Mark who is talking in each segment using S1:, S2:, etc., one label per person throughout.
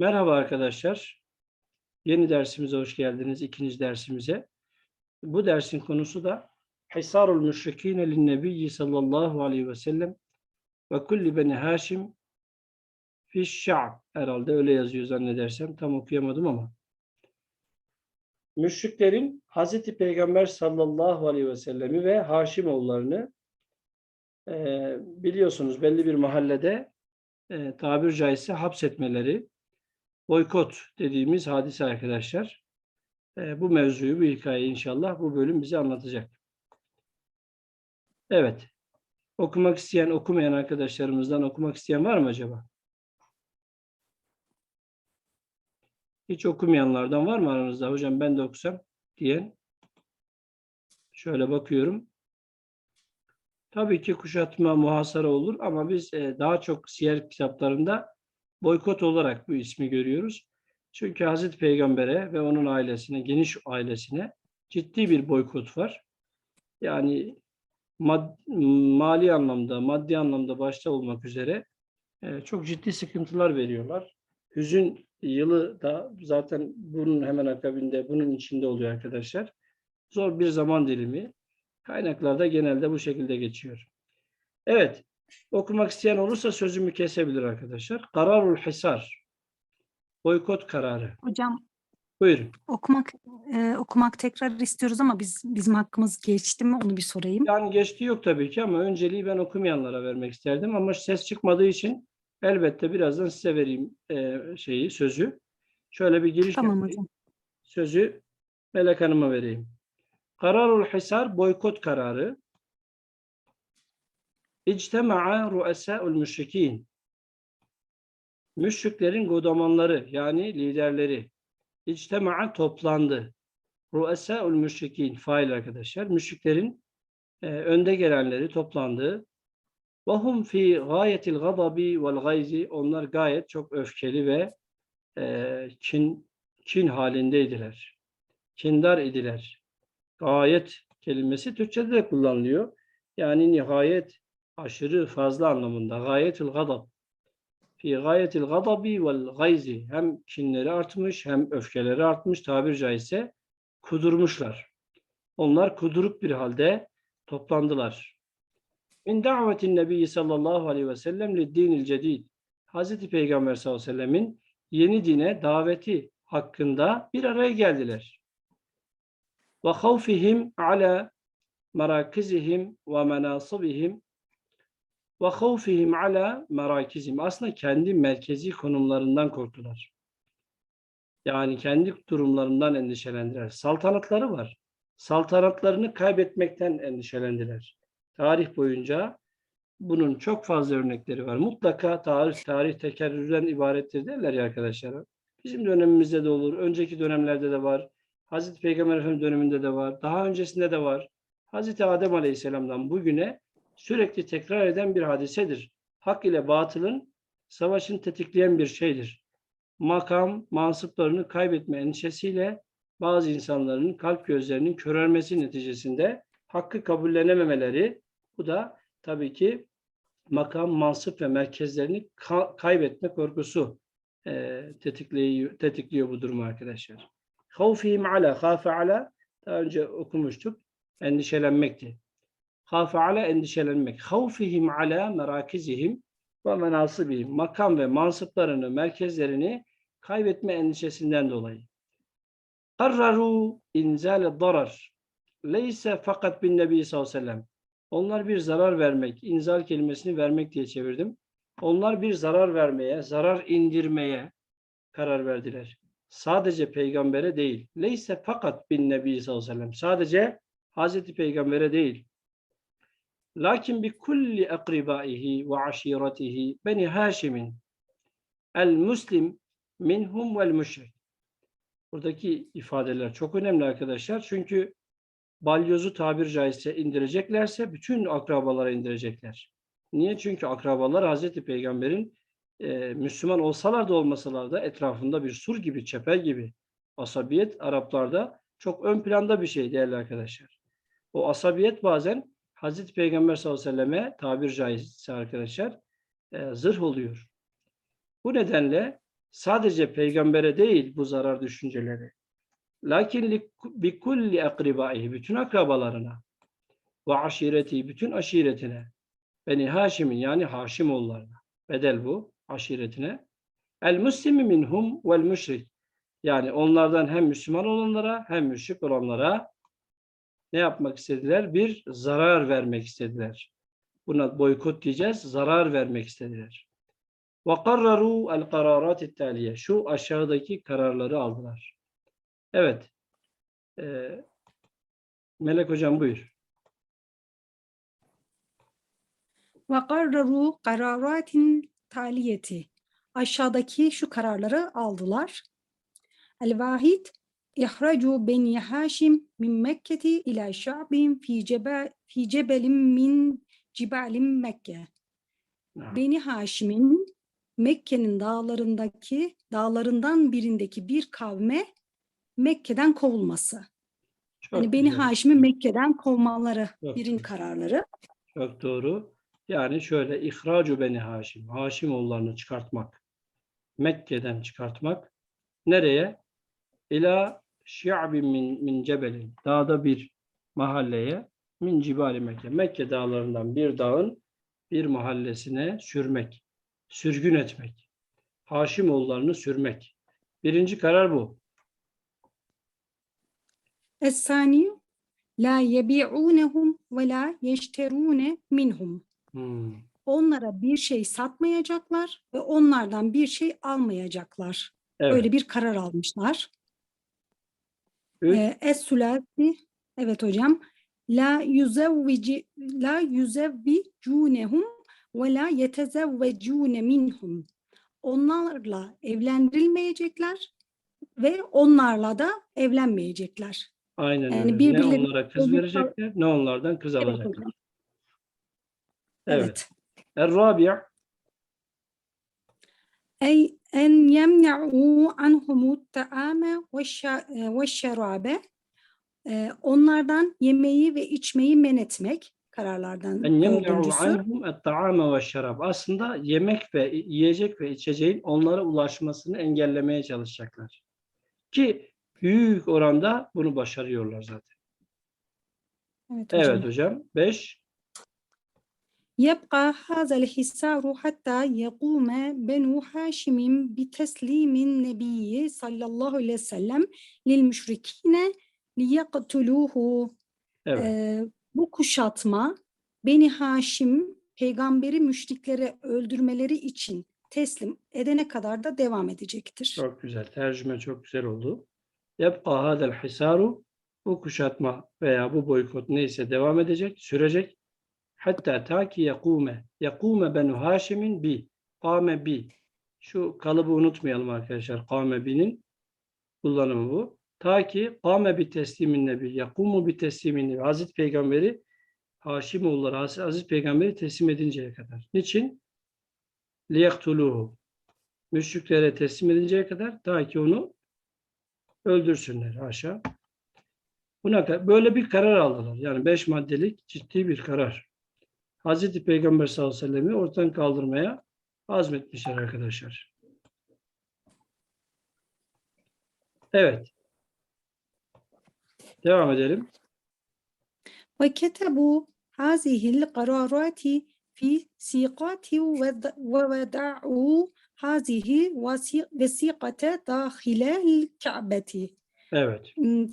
S1: Merhaba arkadaşlar. Yeni dersimize hoş geldiniz. ikinci dersimize. Bu dersin konusu da Hisarul müşrikine linnebiyyi sallallahu aleyhi ve sellem ve kulli beni Haşim fi şa'b. Herhalde öyle yazıyor zannedersem. Tam okuyamadım ama. Müşriklerin Hazreti Peygamber sallallahu aleyhi ve sellemi ve Haşimoğullarını eee biliyorsunuz belli bir mahallede eee tabir caizse hapsetmeleri, boykot dediğimiz hadise arkadaşlar. Eee, bu mevzuyu, bu hikayeyi inşallah bu bölüm bize anlatacak. Evet. Okumak isteyen, okumayan arkadaşlarımızdan okumak isteyen var mı acaba? Hiç okumayanlardan var mı aranızda? Hocam ben de okusam diyen. Şöyle bakıyorum. Tabii ki kuşatma, muhasara olur ama biz e, daha çok siyer kitaplarında boykot olarak bu ismi görüyoruz. Çünkü Hazreti Peygamber'e ve onun ailesine, geniş ailesine ciddi bir boykot var. Yani mad- mali anlamda, maddi anlamda başta olmak üzere e, çok ciddi sıkıntılar veriyorlar. Hüzün yılı da zaten bunun hemen akabinde, bunun içinde oluyor arkadaşlar. Zor bir zaman dilimi. Kaynaklarda genelde bu şekilde geçiyor. Evet, okumak isteyen olursa sözümü kesebilir arkadaşlar. Kararul Hisar. Boykot kararı.
S2: Hocam
S1: Buyurun.
S2: okumak e, okumak tekrar istiyoruz ama biz bizim hakkımız geçti mi onu bir sorayım.
S1: Yani geçti yok tabii ki ama önceliği ben okumayanlara vermek isterdim ama ses çıkmadığı için elbette birazdan size vereyim e, şeyi, sözü. Şöyle bir giriş
S2: Tamam
S1: yapayım.
S2: hocam.
S1: Sözü Melek Hanım'a vereyim. Kararul Hisar boykot kararı. İctema'a ru'esâ'ul müşrikîn. Müşriklerin godamanları yani liderleri. İctema'a toplandı. Ru'esâ'ul müşrikîn fail arkadaşlar. Müşriklerin e, önde gelenleri toplandı. Vahum fi gayetil gadabi vel gayzi. Onlar gayet çok öfkeli ve e, kin, kin halindeydiler. Kindar idiler. Gayet kelimesi Türkçe'de de kullanılıyor. Yani nihayet aşırı fazla anlamında. Gayetil gadab. Fi gayetil gadabi vel gayzi. Hem kinleri artmış hem öfkeleri artmış. Tabir caizse kudurmuşlar. Onlar kuduruk bir halde toplandılar. Min davetin Nebi sallallahu aleyhi ve sellem li dinil cedid. Hazreti Peygamber sallallahu aleyhi ve sellemin yeni dine daveti hakkında bir araya geldiler. Ve havfihim ala merakizihim ve menasibihim ve havfihim ala merakizim. Aslında kendi merkezi konumlarından korktular. Yani kendi durumlarından endişelendiler. Saltanatları var. Saltanatlarını kaybetmekten endişelendiler. Tarih boyunca bunun çok fazla örnekleri var. Mutlaka tarih tarih tekerrürden ibarettir derler ya arkadaşlar. Bizim dönemimizde de olur, önceki dönemlerde de var. Hazreti Peygamber Efendimiz döneminde de var, daha öncesinde de var. Hazreti Adem Aleyhisselam'dan bugüne sürekli tekrar eden bir hadisedir. Hak ile batılın savaşını tetikleyen bir şeydir. Makam, mansıplarını kaybetme endişesiyle bazı insanların kalp gözlerinin körelmesi neticesinde hakkı kabullenememeleri, bu da tabii ki makam, mansıp ve merkezlerini ka- kaybetme korkusu e, tetikliyor, tetikliyor bu durumu arkadaşlar. Havfihim ala, hafe ala, daha önce okumuştuk, endişelenmekti. Hafe ala, endişelenmek. Havfihim ala merakizihim ve menasibihim. Makam ve mansıplarını, merkezlerini kaybetme endişesinden dolayı. Karraru inzale darar. Leyse fakat bin nebi sallallahu aleyhi ve sellem. Onlar bir zarar vermek, inzal kelimesini vermek diye çevirdim. Onlar bir zarar vermeye, zarar indirmeye karar verdiler. Sadece peygambere değil. Leyse fakat bin nebi sallallahu aleyhi ve sellem. Sadece Hazreti Peygamber'e değil. Lakin bi kulli akribaihi ve aşiretihi beni Haşim'in el muslim minhum vel müşrik. Buradaki ifadeler çok önemli arkadaşlar. Çünkü balyozu tabir caizse indireceklerse bütün akrabalara indirecekler. Niye? Çünkü akrabalar Hazreti Peygamber'in e, Müslüman olsalar da olmasalar da etrafında bir sur gibi, çeper gibi asabiyet Araplarda çok ön planda bir şey değerli arkadaşlar. O asabiyet bazen Hazreti Peygamber sallallahu aleyhi ve selleme tabir caizse arkadaşlar e, zırh oluyor. Bu nedenle Sadece peygambere değil bu zarar düşünceleri. Lakin bi kulli akribaihi bütün akrabalarına ve aşireti bütün aşiretine Beni Haşim'in yani Haşimoğullarına bedel bu aşiretine el muslimi minhum vel müşrik yani onlardan hem Müslüman olanlara hem müşrik olanlara ne yapmak istediler? Bir zarar vermek istediler. Buna boykot diyeceğiz. Zarar vermek istediler. وَقَرَّرُوا الْقَرَارَاتِ التَّالِيَ Şu aşağıdaki kararları aldılar. Evet. Ee, Melek Hocam buyur.
S2: وَقَرَّرُوا قَرَارَاتٍ taliyeti. Aşağıdaki şu kararları aldılar. El-Vahid İhracu Beni Haşim min Mekke'ti ila şa'bin fi, cebe, fi cebelin min cibalim Mekke. Beni Haşim'in Mekke'nin dağlarındaki dağlarından birindeki bir kavme Mekke'den kovulması.
S1: çok
S2: Yani Beni
S1: güzel.
S2: Haşim'i Mekke'den kovmaları
S1: Çok
S2: birin
S1: güzel.
S2: kararları.
S1: Çok doğru. Yani şöyle ihracu beni Haşim. Haşimoğullarını çıkartmak. Mekke'den çıkartmak. Nereye? İla şi'bin min, min cebelin. Dağda bir mahalleye min cibali Mekke. Mekke dağlarından bir dağın bir mahallesine sürmek. Sürgün etmek. Haşimoğullarını sürmek. Birinci karar bu.
S2: Es-sani la yebi'unehum ve la yeşterune minhum.
S1: Hmm.
S2: Onlara bir şey satmayacaklar ve onlardan bir şey almayacaklar.
S1: Evet.
S2: Öyle bir karar almışlar.
S1: Üç.
S2: Ee, Es-sülasi evet hocam. La yuzevvici la yuzevvicunehum ve la yetezevvecune minhum. Onlarla evlendirilmeyecekler ve onlarla da evlenmeyecekler.
S1: Aynen
S2: yani
S1: öyle. Ne onlara kız verecekler ne onlardan kız
S2: Evet
S1: alacaklar.
S2: hocam.
S1: Evet.
S2: Evet.
S1: Er-Rabi'
S2: Ey en yemne'u anhumut ta'ame ve şerabe. Onlardan yemeği ve içmeyi men etmek kararlardan
S1: En yemne'u
S2: dördüncüsü.
S1: anhum et-ta'ame ve şarab. Aslında yemek ve yiyecek ve içeceğin onlara ulaşmasını engellemeye çalışacaklar. Ki büyük oranda bunu başarıyorlar zaten.
S2: Evet hocam.
S1: Evet hocam. 5.
S2: يبقى هذا الحصار حتى يقوم بنو هاشم بتسليم النبي صلى الله عليه وسلم للمشركين ليقتلوه
S1: Evet.
S2: Ee, bu kuşatma Beni Haşim peygamberi müşriklere öldürmeleri için teslim edene kadar da devam edecektir.
S1: Çok güzel. Tercüme çok güzel oldu. Yebqa hadel hisaru bu kuşatma veya bu boykot neyse devam edecek, sürecek. Hatta ta ki yakume. Yakume benu Haşim'in bi. Kame bi. Şu kalıbı unutmayalım arkadaşlar. Kame bi'nin kullanımı bu. Ta ki kame bi teslimin nebi. Yakumu bi teslimin nebi. Hazreti Peygamberi Haşimoğulları Hazreti Peygamberi teslim edinceye kadar. Niçin? Liyaktuluhu. Müşriklere teslim edinceye kadar ta ki onu öldürsünler haşa. Buna böyle bir karar aldılar. Yani beş maddelik ciddi bir karar. Hazreti Peygamber sallallahu aleyhi ve sellem'i ortadan kaldırmaya azmetmişler arkadaşlar. Evet. Devam edelim.
S2: Ve ketebu hazihil kararati fi sikati ve veda'u hazihi vesikate dahilel ka'beti.
S1: Evet.
S2: Hmm.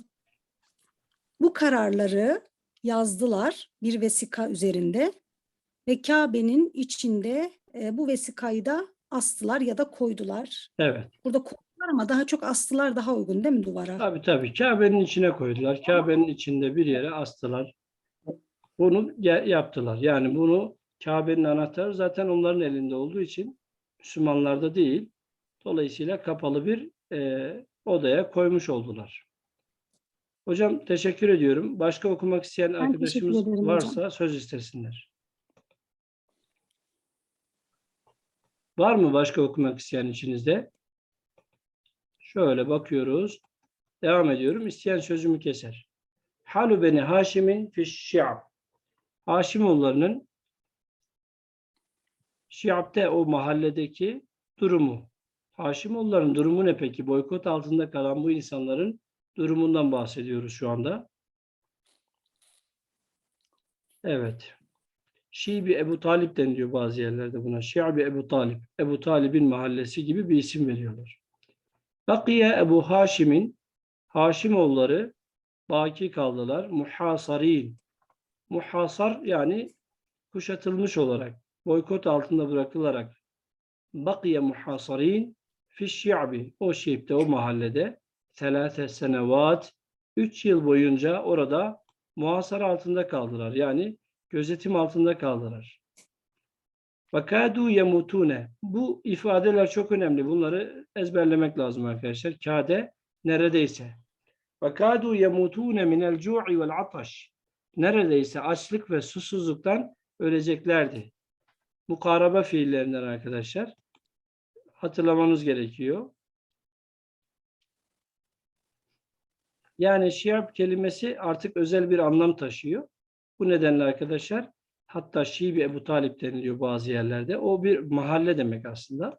S2: Bu kararları yazdılar bir vesika üzerinde ve Kabe'nin içinde e, bu vesikayı da astılar ya da koydular.
S1: Evet.
S2: Burada koydular ama daha çok astılar daha uygun değil mi duvara?
S1: Tabii tabii. Kabe'nin içine koydular. Kabe'nin içinde bir yere astılar. Bunu yaptılar. Yani bunu Kabe'nin anahtarı zaten onların elinde olduğu için Müslümanlarda değil. Dolayısıyla kapalı bir e, odaya koymuş oldular. Hocam teşekkür ediyorum. Başka okumak isteyen
S2: teşekkür
S1: arkadaşımız
S2: ederim hocam.
S1: varsa söz istesinler. Var mı başka okumak isteyen içinizde? Şöyle bakıyoruz. Devam ediyorum. İsteyen sözümü keser. Halu beni Haşim'in fi şi'ab. Haşimoğullarının Şiab'de o mahalledeki durumu. Haşimoğulların durumu ne peki? Boykot altında kalan bu insanların durumundan bahsediyoruz şu anda. Evet. Şibi Ebu Talip deniliyor bazı yerlerde buna. Şiabi Ebu Talip. Ebu Talib'in mahallesi gibi bir isim veriyorlar. Bakiye Ebu Haşim'in Haşimoğulları baki kaldılar. Muhasarin. Muhasar yani kuşatılmış olarak, boykot altında bırakılarak. Bakiye muhasarin fi şi'bi. O şiipte, o mahallede selate senevat 3 yıl boyunca orada muhasara altında kaldılar. Yani gözetim altında kaldılar. Vakadu yemutune. Bu ifadeler çok önemli. Bunları ezberlemek lazım arkadaşlar. Kade neredeyse. Vakadu yemutune minel cu'i vel ataş. Neredeyse açlık ve susuzluktan öleceklerdi. Mukaraba fiillerinden arkadaşlar. Hatırlamanız gerekiyor. Yani şiab kelimesi artık özel bir anlam taşıyor. Bu nedenle arkadaşlar hatta Şibi Ebu Talip deniliyor bazı yerlerde. O bir mahalle demek aslında.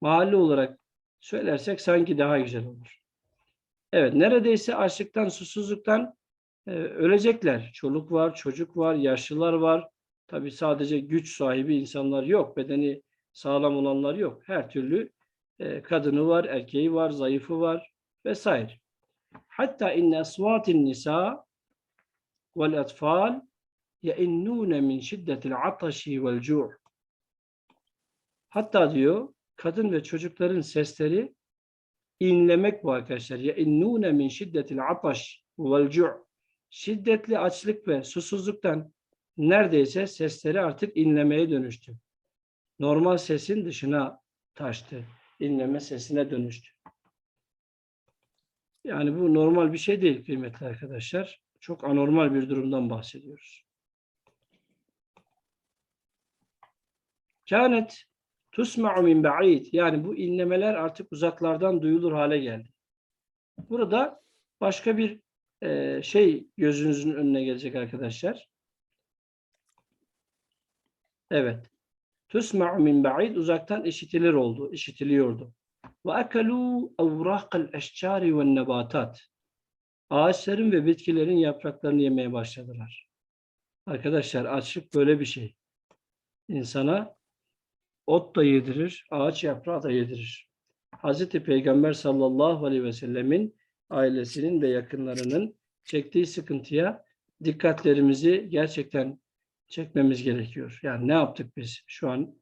S1: Mahalle olarak söylersek sanki daha güzel olur. Evet neredeyse açlıktan, susuzluktan e, ölecekler. Çoluk var, çocuk var, yaşlılar var. Tabi sadece güç sahibi insanlar yok. Bedeni sağlam olanlar yok. Her türlü e, kadını var, erkeği var, zayıfı var vesaire. Hatta inne asvatin nisa vel atfal yeinnûne min şiddetil ataşi vel cu' Hatta diyor kadın ve çocukların sesleri inlemek bu arkadaşlar. Yeinnûne min şiddetil ataş vel cu' Şiddetli açlık ve susuzluktan neredeyse sesleri artık inlemeye dönüştü. Normal sesin dışına taştı. İnleme sesine dönüştü. Yani bu normal bir şey değil kıymetli arkadaşlar. Çok anormal bir durumdan bahsediyoruz. Kânet tusma'u min ba'id. Yani bu inlemeler artık uzaklardan duyulur hale geldi. Burada başka bir e, şey gözünüzün önüne gelecek arkadaşlar. Evet. Tusma'u min ba'id uzaktan işitilir oldu, işitiliyordu. Ve akalû evrâkal eşcâri ve nebatat. Ağaçların ve bitkilerin yapraklarını yemeye başladılar. Arkadaşlar açlık böyle bir şey. İnsana ot da yedirir, ağaç yaprağı da yedirir. Hazreti Peygamber sallallahu aleyhi ve sellemin ailesinin ve yakınlarının çektiği sıkıntıya dikkatlerimizi gerçekten çekmemiz gerekiyor. Yani ne yaptık biz? Şu an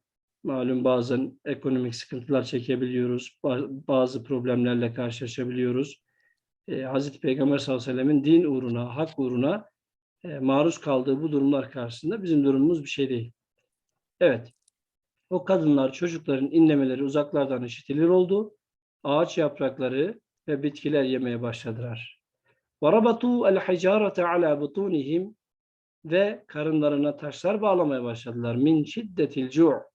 S1: malum bazen ekonomik sıkıntılar çekebiliyoruz. ba- Bazı problemlerle karşılaşabiliyoruz. Ee, Hazreti Peygamber sallallahu aleyhi ve sellemin din uğruna, hak uğruna e, maruz kaldığı bu durumlar karşısında bizim durumumuz bir şey değil. Evet. O kadınlar, çocukların inlemeleri uzaklardan işitilir oldu. Ağaç yaprakları ve bitkiler yemeye başladılar. وَرَبَطُوا الْحِجَارَةَ عَلَى بُطُونِهِمْ Ve karınlarına taşlar bağlamaya başladılar. Min şiddetil cu'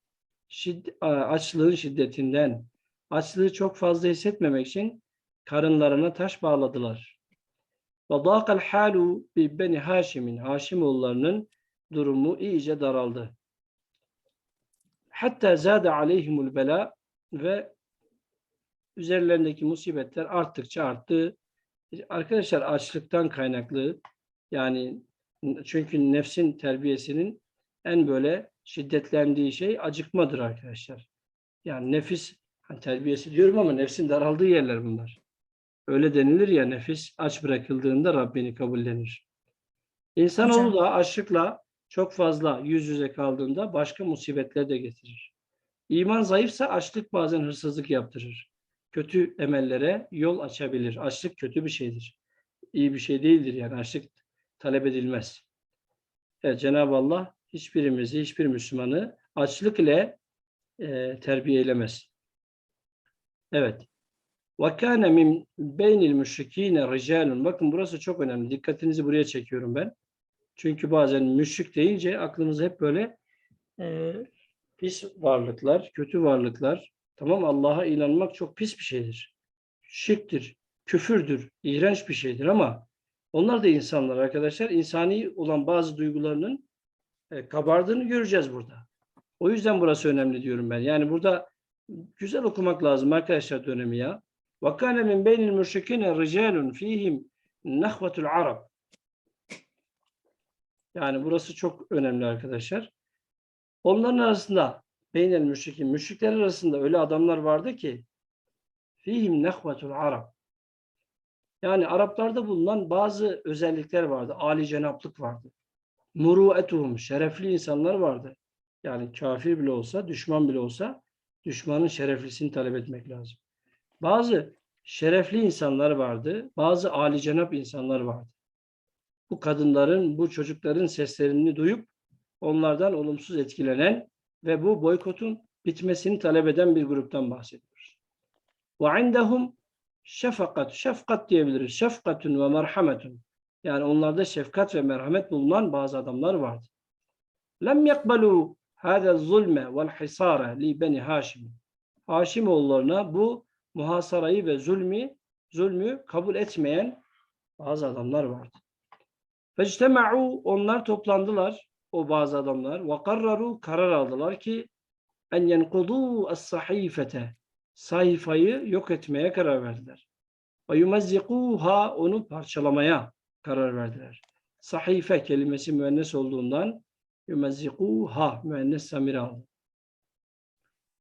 S1: Şid- açlığın şiddetinden, açlığı çok fazla hissetmemek için karınlarına taş bağladılar. وَضَاقَ الْحَالُ بِبَنِ Haşim'in, Haşimoğullarının durumu iyice daraldı. Hatta zâde aleyhimul bela ve üzerlerindeki musibetler arttıkça arttı. Arkadaşlar açlıktan kaynaklı yani çünkü nefsin terbiyesinin en böyle şiddetlendiği şey acıkmadır arkadaşlar. Yani nefis hani terbiyesi diyorum ama nefsin daraldığı yerler bunlar. Öyle denilir ya nefis aç bırakıldığında Rabbini kabullenir. İnsanoğlu da açlıkla çok fazla yüz yüze kaldığında başka musibetler de getirir. İman zayıfsa açlık bazen hırsızlık yaptırır. Kötü emellere yol açabilir. Açlık kötü bir şeydir. İyi bir şey değildir yani açlık talep edilmez. Evet, Cenab-ı Allah hiçbirimizi, hiçbir Müslümanı açlık ile e, terbiye eylemez. Evet. وَكَانَ مِنْ بَيْنِ الْمُشْرِك۪ينَ رِجَالٌ Bakın burası çok önemli. Dikkatinizi buraya çekiyorum ben. Çünkü bazen müşrik deyince aklımıza hep böyle e, pis varlıklar, kötü varlıklar. Tamam Allah'a inanmak çok pis bir şeydir. Şirktir, küfürdür, iğrenç bir şeydir ama onlar da insanlar arkadaşlar. İnsani olan bazı duygularının e, kabardığını göreceğiz burada. O yüzden burası önemli diyorum ben. Yani burada güzel okumak lazım arkadaşlar dönemi ya. وَكَانَ مِنْ بَيْنِ الْمُشْرِكِينَ رِجَالٌ ف۪يهِمْ نَخْوَةُ الْعَرَبِ yani burası çok önemli arkadaşlar. Onların arasında beynel müşrikin, müşrikler arasında öyle adamlar vardı ki fihim nehvetul arab. Yani Araplarda bulunan bazı özellikler vardı. Ali cenaplık vardı. Muruetuhum, şerefli insanlar vardı. Yani kafir bile olsa, düşman bile olsa düşmanın şereflisini talep etmek lazım. Bazı şerefli insanlar vardı. Bazı Ali cenap insanlar vardı. Bu kadınların, bu çocukların seslerini duyup onlardan olumsuz etkilenen ve bu boykotun bitmesini talep eden bir gruptan bahsediyoruz. Ve indahum şefkat diyebiliriz. Şefkatun ve merhametun. Yani onlarda şefkat ve merhamet bulunan bazı adamlar vardı. Lem yakbalu hâzel zulme vel hisare li beni Haşim. Haşimoğullarına bu muhasarayı ve zulmü, zulmü kabul etmeyen bazı adamlar vardı. Fectema'u onlar toplandılar o bazı adamlar ve karraru karar aldılar ki en yenkudu as-sahifete sayfayı yok etmeye karar verdiler. Ve yumazzikuha onu parçalamaya karar verdiler. Sahife kelimesi müennes olduğundan yumazzikuha müennes samir aldı.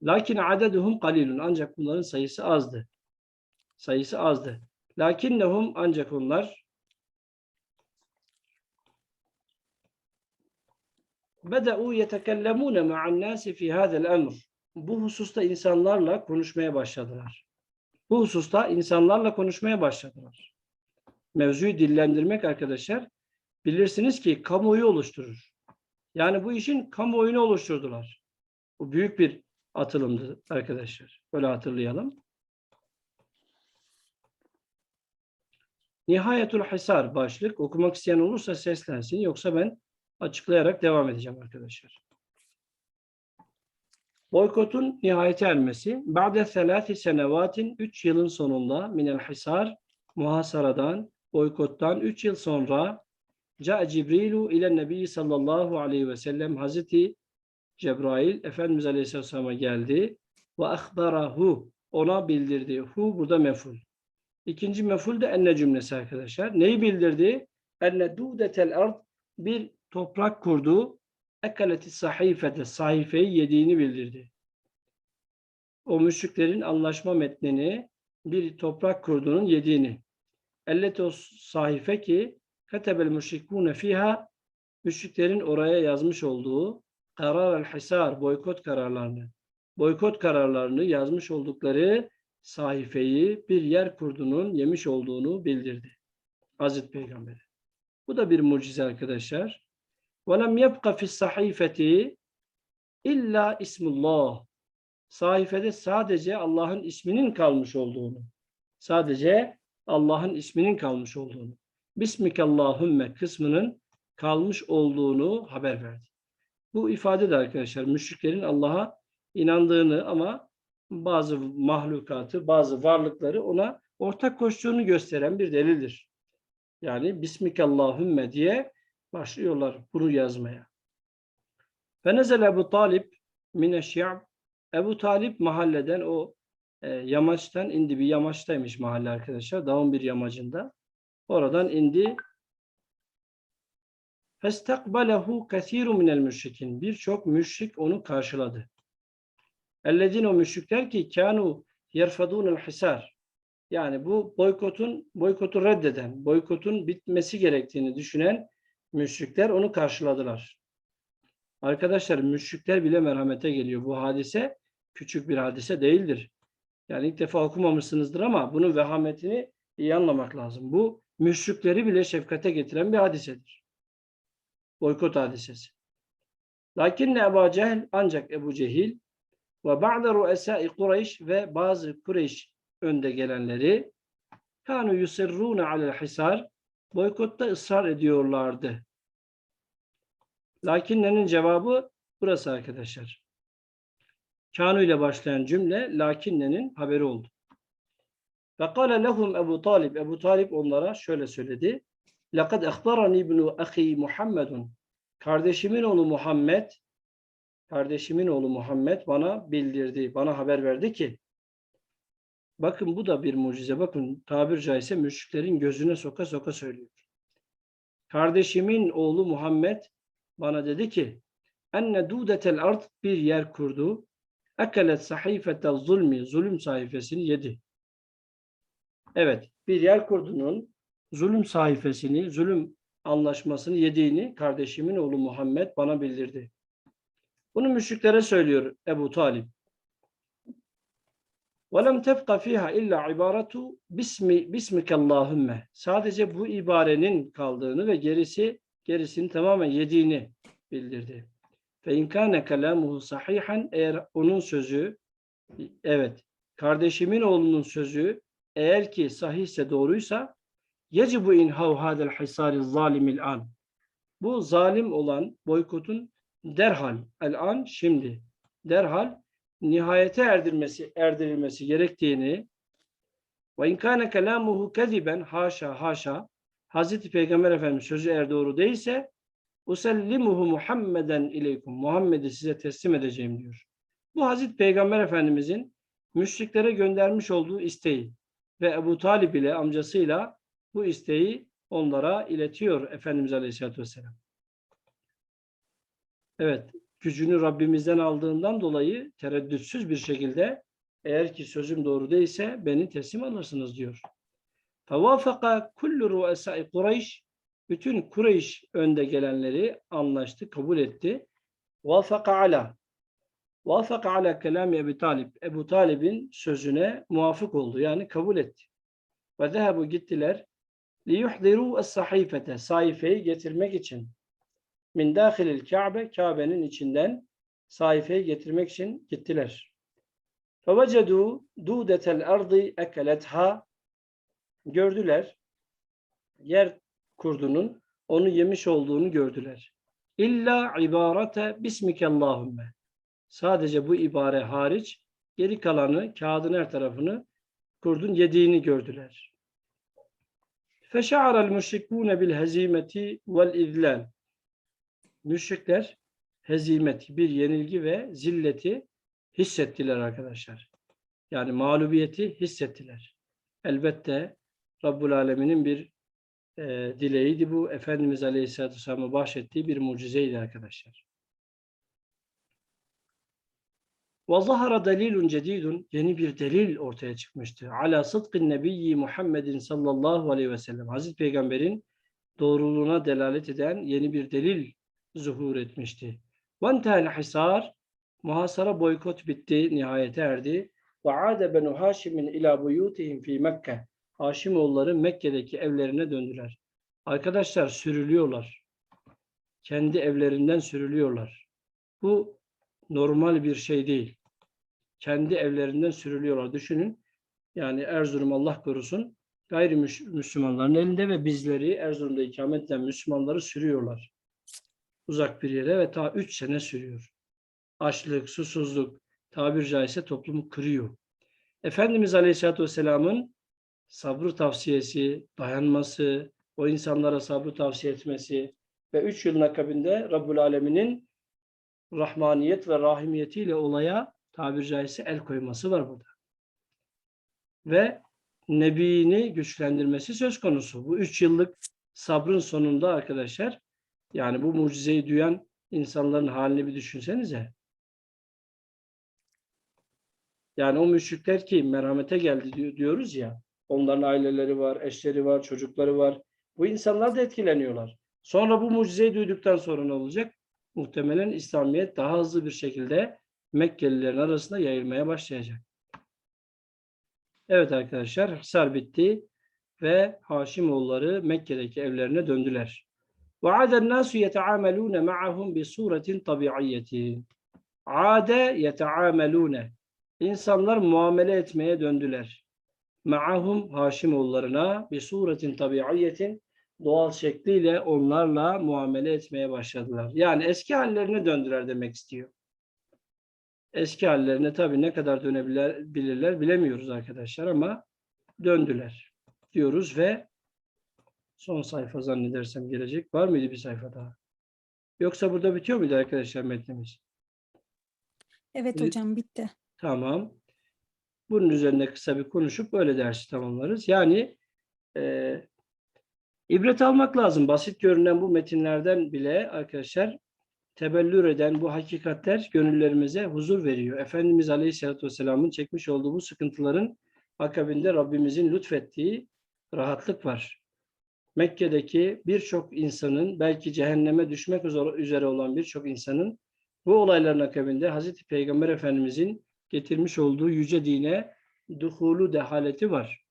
S1: Lakin adeduhum kalilun ancak bunların sayısı azdı. Sayısı azdı. Lakinnehum ancak onlar bedeu yetekellemune ma'an nasi fi hadel emr. Bu hususta insanlarla konuşmaya başladılar. Bu hususta insanlarla konuşmaya başladılar. Mevzuyu dillendirmek arkadaşlar bilirsiniz ki kamuoyu oluşturur. Yani bu işin kamuoyunu oluşturdular. Bu büyük bir atılımdı arkadaşlar. Böyle hatırlayalım. Nihayetul Hisar başlık. Okumak isteyen olursa seslensin. Yoksa ben açıklayarak devam edeceğim arkadaşlar. Boykotun nihayete ermesi. Ba'de selâfi senevatin 3 yılın sonunda minel hisar muhasaradan, boykottan 3 yıl sonra Ca Cibrilu ile Nebi sallallahu aleyhi ve sellem Hazreti Cebrail Efendimiz Aleyhisselam'a geldi ve ahbarahu ona bildirdi. Hu burada meful. İkinci meful de enne cümlesi arkadaşlar. Neyi bildirdi? Enne dudetel ard bir toprak kurdu. Ekaleti sahifete sayfayı yediğini bildirdi. O müşriklerin anlaşma metnini bir toprak kurduğunun yediğini. Ellet o sahife ki katebel müşrikûne fiha müşriklerin oraya yazmış olduğu karar el hisar boykot kararlarını boykot kararlarını yazmış oldukları sayfayı bir yer kurdunun yemiş olduğunu bildirdi. Hazreti Peygamber. Bu da bir mucize arkadaşlar. وَلَمْ يَبْقَ فِي السَّحِيفَةِ illa ismullah. Sayfede sadece Allah'ın isminin kalmış olduğunu, sadece Allah'ın isminin kalmış olduğunu, Bismikallahümme kısmının kalmış olduğunu haber verdi. Bu ifade de arkadaşlar müşriklerin Allah'a inandığını ama bazı mahlukatı, bazı varlıkları ona ortak koştuğunu gösteren bir delildir. Yani Bismikallahümme diye başlıyorlar bunu yazmaya. Fenezel Ebu Talip mineşşi'b Ebu Talip mahalleden o e, yamaçtan indi. Bir yamaçtaymış mahalle arkadaşlar. Dağın bir yamacında. Oradan indi. Festakbalehu kesiru minel müşrikin. Birçok müşrik onu karşıladı. Ellezine o müşrikler ki kanu yerfadunel hisar. Yani bu boykotun boykotu reddeden, boykotun bitmesi gerektiğini düşünen müşrikler onu karşıladılar. Arkadaşlar müşrikler bile merhamete geliyor. Bu hadise küçük bir hadise değildir. Yani ilk defa okumamışsınızdır ama bunun vehametini iyi anlamak lazım. Bu müşrikleri bile şefkate getiren bir hadisedir. Boykot hadisesi. Lakin Ebu Cehil ancak Ebu Cehil ve ba'de ru'esâi Kureyş ve bazı Kureyş önde gelenleri kanu yusirrûne alel hisar boykotta ısrar ediyorlardı. Lakinlerin cevabı burası arkadaşlar. Kanu ile başlayan cümle lakinlerin haberi oldu. Ve kâle lehum Ebu Talib. Ebu Talib onlara şöyle söyledi. Lekad ehbarani ibnu ahi Muhammedun. Kardeşimin oğlu Muhammed, kardeşimin oğlu Muhammed bana bildirdi, bana haber verdi ki bakın bu da bir mucize. Bakın tabir caizse müşriklerin gözüne soka soka söylüyor. Kardeşimin oğlu Muhammed bana dedi ki enne dudetel ard bir yer kurdu. Ekelet sahifetel zulmi zulüm sayfasını yedi. Evet, bir yer kurdunun zulüm sayfasını, zulüm anlaşmasını yediğini kardeşimin oğlu Muhammed bana bildirdi. Bunu müşriklere söylüyor Ebu Talib. وَلَمْ تَبْقَ ف۪يهَا اِلَّا عِبَارَةُ bismi, bismike Allahümme. Sadece bu ibarenin kaldığını ve gerisi gerisini tamamen yediğini bildirdi. Fe inkâne kelâmuhu sahihan eğer onun sözü evet kardeşimin oğlunun sözü eğer ki sahihse doğruysa yecibu inhav hadel hisari zalimil an. Bu zalim olan boykotun derhal el an şimdi derhal nihayete erdirmesi erdirilmesi gerektiğini ve inkâne kelâmuhu keziben haşa haşa Hazreti Peygamber Efendimiz sözü eğer doğru değilse usellimuhu Muhammeden ileykum. Muhammed'i size teslim edeceğim diyor. Bu Hazreti Peygamber Efendimizin müşriklere göndermiş olduğu isteği ve Ebu Talib ile amcasıyla bu isteği onlara iletiyor Efendimiz Aleyhisselatü Vesselam. Evet, gücünü Rabbimizden aldığından dolayı tereddütsüz bir şekilde eğer ki sözüm doğru değilse beni teslim alırsınız diyor. Fevafaka kullu ru'esai Kureyş bütün Kureyş önde gelenleri anlaştı, kabul etti. Vafaka ala Vafaka ala kelami Ebu Talib. Ebu Talib'in sözüne muvafık oldu. Yani kabul etti. Ve zehebu gittiler. Liyuhdiru es-sahifete. Sayfayı getirmek için. Min dâhilil Kabe. Kabe'nin içinden sayfayı getirmek için gittiler. Fevecedu dudetel ardı ekeletha. Gördüler. Yer kurdunun onu yemiş olduğunu gördüler. İlla ibarete bismike Allahümme. Sadece bu ibare hariç geri kalanı kağıdın her tarafını kurdun yediğini gördüler. Feşa'arel müşrikûne bil hezimeti vel izlal Müşrikler hezimeti, bir yenilgi ve zilleti hissettiler arkadaşlar. Yani mağlubiyeti hissettiler. Elbette Rabbul Alemin'in bir e, dileğiydi bu. Efendimiz Aleyhisselatü Vesselam'a bahşettiği bir mucizeydi arkadaşlar. وَظَهَرَ delilun cedidun Yeni bir delil ortaya çıkmıştı. Ala sıdkın nebiyyi Muhammedin sallallahu aleyhi ve sellem. Hazreti Peygamber'in doğruluğuna delalet eden yeni bir delil zuhur etmişti. Vantel hisar muhasara boykot bitti, nihayete erdi. Ve ade benu Haşim'in ila buyutihim fi Mekke. Haşimoğulları Mekke'deki evlerine döndüler. Arkadaşlar sürülüyorlar. Kendi evlerinden sürülüyorlar. Bu normal bir şey değil. Kendi evlerinden sürülüyorlar. Düşünün yani Erzurum Allah korusun gayrimüslimlerin elinde ve bizleri Erzurum'da ikamet eden Müslümanları sürüyorlar. Uzak bir yere ve ta 3 sene sürüyor. Açlık, susuzluk tabir caizse toplumu kırıyor. Efendimiz Aleyhisselatü Vesselam'ın sabrı tavsiyesi, dayanması, o insanlara sabrı tavsiye etmesi ve üç yılın akabinde Rabbul Alemin'in rahmaniyet ve rahimiyetiyle olaya tabir caizse el koyması var burada. Ve Nebi'ni güçlendirmesi söz konusu. Bu üç yıllık sabrın sonunda arkadaşlar yani bu mucizeyi duyan insanların halini bir düşünsenize. Yani o müşrikler ki merhamete geldi diyoruz ya Onların aileleri var, eşleri var, çocukları var. Bu insanlar da etkileniyorlar. Sonra bu mucizeyi duyduktan sonra ne olacak? Muhtemelen İslamiyet daha hızlı bir şekilde Mekkelilerin arasında yayılmaya başlayacak. Evet arkadaşlar, Hisar bitti ve Haşimoğulları Mekke'deki evlerine döndüler. وَعَادَ النَّاسُ يَتَعَامَلُونَ مَعَهُمْ بِصُورَةٍ طَبِعِيَّةٍ Ade yeteamelune. İnsanlar muamele etmeye döndüler ma'ahum Haşimoğullarına bir suretin tabiiyetin doğal şekliyle onlarla muamele etmeye başladılar. Yani eski hallerine döndüler demek istiyor. Eski hallerine tabii ne kadar dönebilirler bilemiyoruz arkadaşlar ama döndüler diyoruz ve son sayfa zannedersem gelecek. Var mıydı bir sayfa daha? Yoksa burada bitiyor muydu arkadaşlar metnimiz?
S2: Evet hocam bitti.
S1: Tamam. Bunun üzerine kısa bir konuşup böyle dersi tamamlarız. Yani e, ibret almak lazım. Basit görünen bu metinlerden bile arkadaşlar tebellür eden bu hakikatler gönüllerimize huzur veriyor. Efendimiz Aleyhisselatü Vesselam'ın çekmiş olduğu bu sıkıntıların akabinde Rabbimizin lütfettiği rahatlık var. Mekke'deki birçok insanın belki cehenneme düşmek üzere olan birçok insanın bu olayların akabinde Hazreti Peygamber Efendimizin getirmiş olduğu yüce dine duhulu dehaleti var.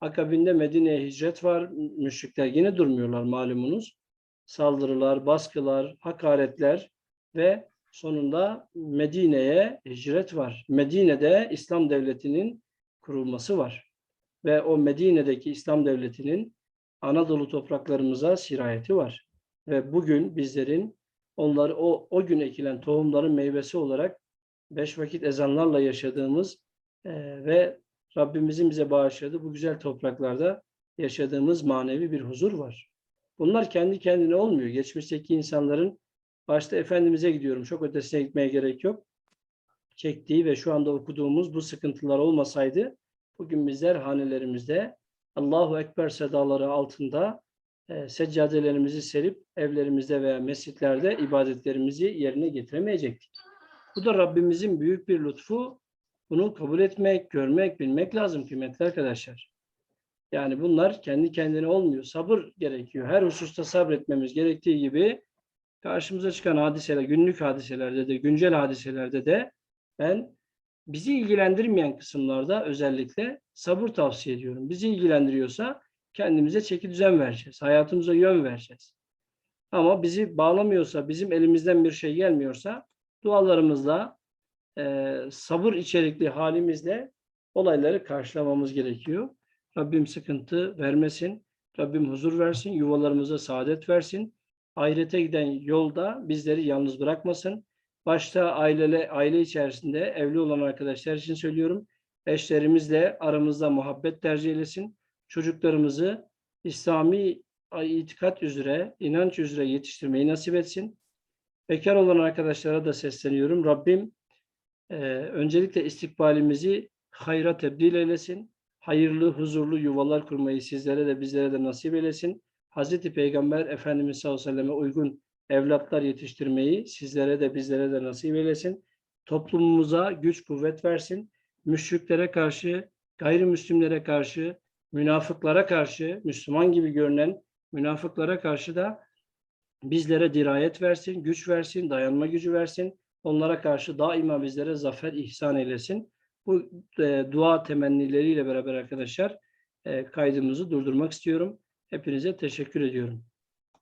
S1: Akabinde Medine'ye hicret var. Müşrikler yine durmuyorlar malumunuz. Saldırılar, baskılar, hakaretler ve sonunda Medine'ye hicret var. Medine'de İslam devletinin kurulması var. Ve o Medine'deki İslam devletinin Anadolu topraklarımıza sirayeti var. Ve bugün bizlerin onları o, o gün ekilen tohumların meyvesi olarak beş vakit ezanlarla yaşadığımız eee, ve Rabbimizin bize bağışladığı bu güzel topraklarda yaşadığımız manevi bir huzur var. Bunlar kendi kendine olmuyor. Geçmişteki insanların başta Efendimiz'e gidiyorum. Çok ötesine gitmeye gerek yok. Çektiği ve şu anda okuduğumuz bu sıkıntılar olmasaydı bugün bizler hanelerimizde Allahu Ekber sedaları altında e, seccadelerimizi serip evlerimizde veya mescitlerde ibadetlerimizi yerine getiremeyecektik. Bu da Rabbimizin büyük bir lütfu. Bunu kabul etmek, görmek, bilmek lazım kıymetli arkadaşlar. Yani bunlar kendi kendine olmuyor. Sabır gerekiyor. Her hususta sabretmemiz gerektiği gibi karşımıza çıkan hadiseler, günlük hadiselerde de, güncel hadiselerde de ben bizi ilgilendirmeyen kısımlarda özellikle sabır tavsiye ediyorum. Bizi ilgilendiriyorsa kendimize çeki düzen vereceğiz. Hayatımıza yön vereceğiz. Ama bizi bağlamıyorsa, bizim elimizden bir şey gelmiyorsa dualarımızla, e, sabır içerikli halimizle olayları karşılamamız gerekiyor. Rabbim sıkıntı vermesin. Rabbim huzur versin. Yuvalarımıza saadet versin. Ahirete giden yolda bizleri yalnız bırakmasın. Başta ailele, aile içerisinde evli olan arkadaşlar için söylüyorum. Eşlerimizle aramızda muhabbet tercih eylesin. Çocuklarımızı İslami itikat üzere, inanç üzere yetiştirmeyi nasip etsin. Bekar olan arkadaşlara da sesleniyorum. Rabbim e, öncelikle istikbalimizi hayra tebdil eylesin. Hayırlı, huzurlu yuvalar kurmayı sizlere de bizlere de nasip eylesin. Hazreti Peygamber Efendimiz sallallahu aleyhi ve selleme uygun evlatlar yetiştirmeyi sizlere de bizlere de nasip eylesin. Toplumumuza güç kuvvet versin. Müşriklere karşı, gayrimüslimlere karşı, münafıklara karşı, Müslüman gibi görünen münafıklara karşı da bizlere dirayet versin, güç versin, dayanma gücü versin. Onlara karşı daima bizlere zafer ihsan eylesin. Bu e, dua temennileriyle beraber arkadaşlar e, kaydımızı durdurmak istiyorum. Hepinize teşekkür ediyorum.